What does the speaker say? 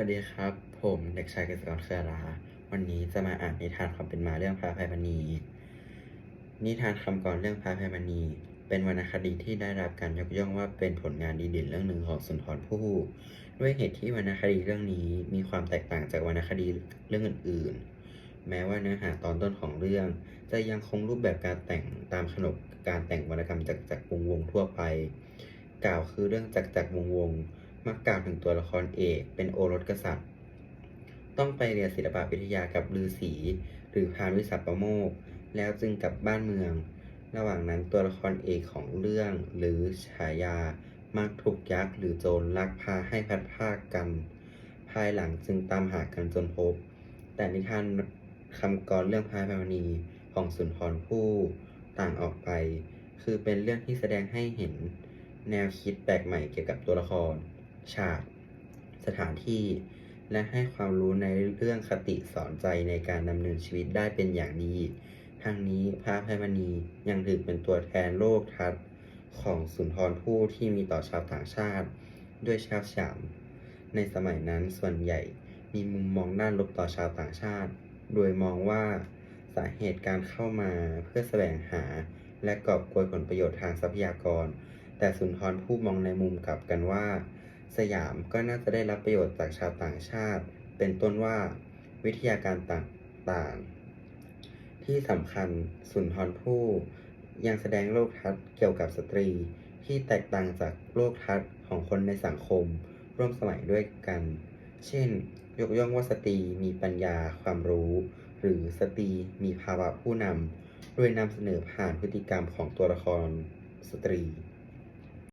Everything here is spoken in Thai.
วัสดีครับ ผมเด็กชายกฤษกรเครือราวันนี้จะมาอ่านนิทานความเป็นมาเรื่องพระภัยมณี นิทานคำกรเรื่องพระภัยมณี เป็นวรรณคดีที่ได้รับการยกย่องว่าเป็นผลงานดีเด่นเรื่องหนึ่งของสุนทรภู่ด้วยเหตุที่วรรณคดีเรื่องนี้มีความแตกต่างจากวรรณคดีเรื่องอื่น ๆ แม้ว่าเนื้อหาตอนต้นของเรื่อง จะยังคงรูปแบบการแต่งตามขนบการแต่งวรรณกรรมจากจักรวงวงทั่วไป กล่าวคือเรื่องจักรจักรวงศ์วง มักกล่าวถึงตัวละครเอกเป็นโอรสกษัตริย์ ต้องไปเรียนศิลปวิทยากับฤาษีหรือพานวิสัปโมก แล้วจึงกลับบ้านเมือง ระหว่างนั้นตัวละครเอกของเรื่องหรือฉายา มักถูกยักษ์หรือโจรลักพาให้พัดภาคกัน ภายหลังจึงตามหากันจนพบ แต่นิทานคำกรเรื่องพระอภัยมณีของสุนทรภู่ต่างออกไป คือเป็นเรื่องที่แสดงให้เห็นแนวคิดแปลกใหม่เกี่ยวกับตัวละคร ฉาก สถานที่ และให้ความรู้ในเรื่องคติสอนใจในการดำเนินชีวิตได้เป็นอย่างดี ทั้งนี้พระอภัยมณียังถือเป็นตัวแทนโลกทัศน์ของสุนทรภู่ที่มีต่อชาวต่างชาติ ด้วยชาวฉาม ในสมัยนั้นส่วนใหญ่มีมุมมองด้านลบต่อชาวต่างชาติ โดยมองว่าสาเหตุการเข้ามาเพื่อแสวงหาและกอบโกยผลประโยชน์ทางทรัพยากร แต่สุนทรภู่มองในมุมกลับกันว่า สยามก็น่าจะได้รับประโยชน์จากชาวต่างชาติ เป็นต้นว่าวิทยาการต่างๆ ที่สำคัญสุนทรภู่ยังแสดงโลกทัศน์เกี่ยวกับสตรีที่แตกต่างจากโลกทัศน์ของคนในสังคม ร่วมสมัยด้วยกัน เช่น ยกย่องว่าสตรีมีปัญญาความรู้ หรือสตรีมีภาวะผู้นำโดยนำเสนอผ่านพฤติกรรมของตัวละครสตรี